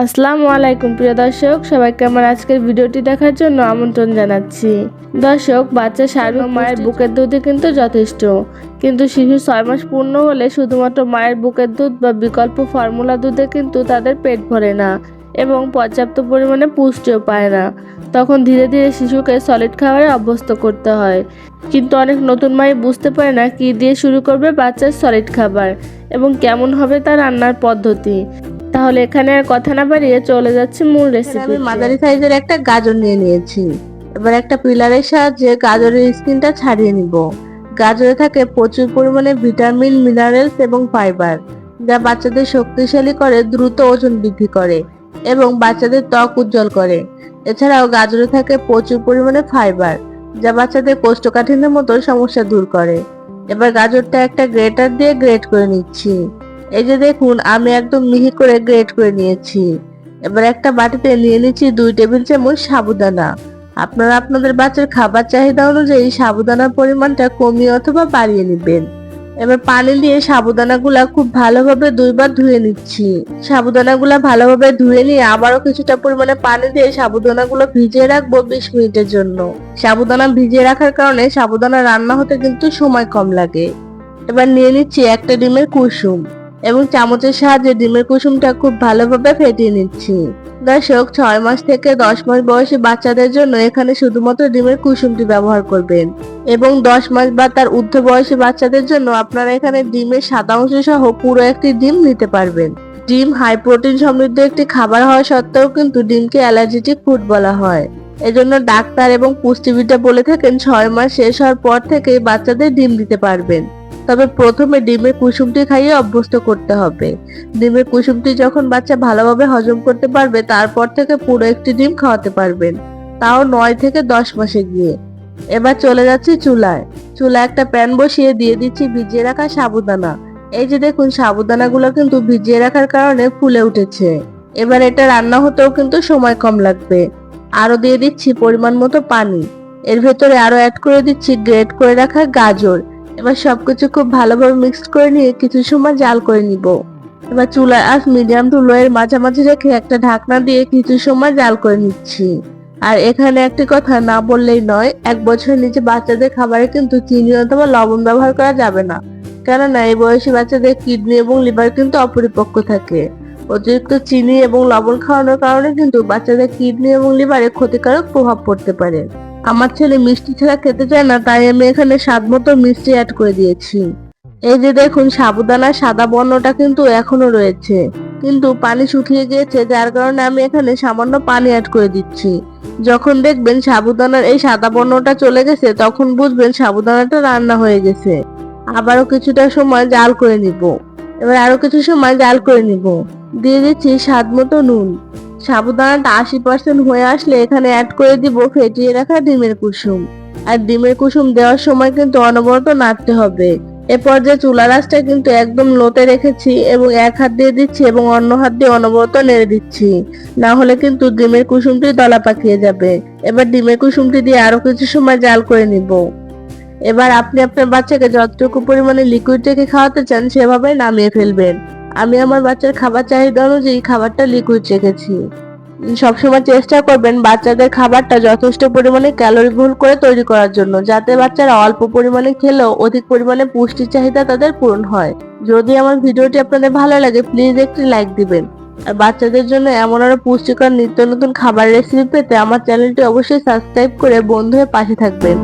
আসসালামু আলাইকুম প্রিয় দর্শক। সবাইকে আমার আজকের ভিডিওটি দেখার জন্য আমন্ত্রণ জানাচ্ছি। দর্শক বাচ্চা সার্বিক মায়ের বুকের দুধই কিন্তু যথেষ্ট। কিন্তু শিশু ছয় মাস পূর্ণ হলে শুধুমাত্র মায়ের বুকের দুধ বা বিকল্প ফর্মুলা দুধে কিন্তু তাদের পেট ভরে না এবং পর্যাপ্ত পরিমাণে পুষ্টিও পায় না। তখন ধীরে ধীরে শিশুকে সলিড খাবারে অভ্যস্ত করতে হয়। কিন্তু অনেক নতুন মাই বুঝতে পারে না কি দিয়ে শুরু করবে বাচ্চার সলিড খাবার এবং কেমন হবে তার রান্নার পদ্ধতি। তাহলে এখানে আর কথা না বাড়িয়ে চলে যাচ্ছে মূল রেসিপি আমি মাঝারি সাইজের একটা গাজর নিয়ে নিয়েছি। এবার একটা পিলারের সাহায্যে গাজরের স্কিনটা ছাড়িয়ে নিব। গাজরে থাকে প্রচুর পরিমাণে ভিটামিন মিনারেলস এবং ফাইবার যা বাচ্চাদের শক্তিশালী করে দ্রুত ওজন বৃদ্ধি করে এবং বাচ্চাদের ত্বক উজ্জ্বল করে। এছাড়াও গাজরে থাকে প্রচুর পরিমাণে ফাইবার যা বাচ্চাদের কোষ্ঠকাঠিন্যের মতো সমস্যা দূর করে। এবার গাজরটা একটা গ্রেটার দিয়ে গ্রেট করে নিচ্ছি। এই যে দেখুন, আমি একদম মিহি করে গ্রেট করে নিয়েছি। এবার একটা বাটিতে নিয়ে নিচ্ছি দুই টেবিল চামচ সাবুদানা। আপনারা আপনাদের বাচ্চার খাবার চাহিদা অনুযায়ী সাবুদানার পরিমাণটা কমিয়ে অথবা বাড়িয়ে নেবেন। এবার পানি দিয়ে সাবুদানাগুলা খুব ভালোভাবে দুইবার ধুয়ে নিচ্ছি। সাবুদানাগুলা ভালোভাবে ধুয়ে নিয়ে আবারও কিছুটা পরিমাণে পানি দিয়ে সাবুদানাগুলো ভিজিয়ে রাখব বিশ মিনিটের জন্য। সাবুদানা ভিজিয়ে রাখার কারণে সাবুদানা রান্না হতে কিন্তু সময় কম লাগে। এবার নিয়ে নিচ্ছি একটা ডিমের কুসুম। এবং চামচের সাহায্যে ডিমের কুসুমটা খুব ভালোভাবে ফেটিয়ে নিচ্ছি। দর্শক, ছয় মাস থেকে দশ মাস বয়সী বাচ্চাদের জন্য এখানে শুধুমাত্র ডিমের কুসুমটি ব্যবহার করবেন। এবং দশ মাস বা তার ঊর্ধ্ব বয়সী বাচ্চাদের জন্য আপনারা এখানে ডিমের সাদা অংশ সহ পুরো একটি ডিম নিতে পারবেন। ডিম হাই প্রোটিন সমৃদ্ধ একটি খাবার হওয়া সত্ত্বেও কিন্তু ডিমকে অ্যালার্জেটিক ফুড বলা হয়। এজন্য ডাক্তার এবং পুষ্টিবিদরা বলে থাকেন, ছয় মাস শেষ হওয়ার পর থেকেই বাচ্চাদের ডিম দিতে পারবেন। তবে প্রথমে ডিমের কুসুমটি খাইয়ে অভ্যস্ত করতে হবে। ডিমের কুসুমটি যখন বাচ্চা ভালোভাবে হজম করতে পারবে, তারপর থেকে পুরো একটি ডিম খাওয়াতে পারবেন। তাও নয় থেকে দশ মাসে গিয়ে। এবার চলে যাচ্ছি চুলায়। চুলায় একটা প্যান বসিয়ে দিয়ে দিচ্ছি ভিজিয়ে রাখা সাবুদানা। এই যে দেখুন, সাবুদানাগুলো কিন্তু ভিজিয়ে রাখার কারণে ফুলে উঠেছে। এবার এটা রান্না হতেও কিন্তু সময় কম লাগবে। আরও দিয়ে দিচ্ছি পরিমাণ মতো পানি। এর ভেতরে আরও অ্যাড করে দিচ্ছি গ্রেট করে রাখা গাজর। এবার সবকিছু খুব ভালোভাবে মিক্সড করে নিয়ে কিছু সময় জাল করে নিব। এবার চুলার আঁচ মিডিয়াম টু লো এর মাঝামাঝি রেখে একটা ঢাকনা দিয়ে কিছু সময় জাল করে নিচ্ছি। আর এখানে একটি কথা না বললেই নয়, এক বছরের নিচে বাচ্চাদের খাবারে কিন্তু চিনি অথবা লবণ ব্যবহার করা যাবে না। কেননা এই বয়সী বাচ্চাদের কিডনি এবং লিভার কিন্তু অপরিপক্ক থাকে। অতিরিক্ত চিনি এবং লবণ খাওয়ানোর কারণে কিন্তু বাচ্চাদের কিডনি এবং লিভারে ক্ষতিকারক প্রভাব পড়তে পারে। আমার ছেলে মিষ্টি ছাড়া খেতে চায় না, তাই আমি এখানে স্বাদ মতো মিষ্টি অ্যাড করে দিয়েছি। এই যে দেখুন সাবুদানার সাদা বর্ণটা কিন্তু এখনও রয়েছে। কিন্তু পানি শুকিয়ে গিয়েছে, যার কারণে আমি এখানে সামান্য পানি অ্যাড করে দিচ্ছি। যখন দেখবেন সাবুদানার এই সাদা বর্ণটা চলে গেছে, তখন বুঝবেন সাবুদানাটা রান্না হয়ে গেছে। আবারও কিছুটা সময় জাল করে নিব। এবার আরও কিছু সময় জাল করে নিব। দিয়ে দিচ্ছি স্বাদ মতো নুন। সাবুদানাটা আশি পার্সেন্ট হয়ে আসলে এখানে অ্যাড করে দিব ফেটিয়ে রাখা ডিমের কুসুম। আর ডিমের কুসুম দেওয়ার সময় কিন্তু অনবরত নাড়তে হবে। এ পর্যায়ে চুলা রাসটা কিন্তু একদম লোতে রেখেছি এবং এক হাত দিয়ে দিচ্ছি এবং অন্য হাত দিয়ে অনবরত নেড়ে দিচ্ছি। না হলে কিন্তু ডিমের কুসুমটি দলা পাকিয়ে যাবে। এবার ডিমের কুসুমটি দিয়ে আরও কিছু সময় জাল করে নিব। এবার আপনি আপনার বাচ্চাকে যতটুকু পরিমাণে লিকুইড রেখে খাওয়াতে চান সেভাবে নামিয়ে ফেলবেন। আমি আমার বাচ্চার খাবার চাহিদা অনুযায়ী খাবারটা লিকুইড রেখেছি। সবসময় চেষ্টা করবেন বাচ্চাদের খাবারটা যথেষ্ট পরিমাণে ক্যালোরি ভুল করে তৈরি করার জন্য, যাতে বাচ্চারা অল্প পরিমাণে খেলেও অধিক পরিমাণে পুষ্টির চাহিদা তাদের পূরণ হয়। যদি আমার ভিডিওটি আপনাদের ভালো লাগে প্লিজ একটি লাইক দিবেন। আর বাচ্চাদের জন্য এমন আরও পুষ্টিকর নিত্য নতুন খাবার রেসিপি পেতে আমার চ্যানেলটি অবশ্যই সাবস্ক্রাইব করে বন্ধু হয়ে পাশে থাকবেন।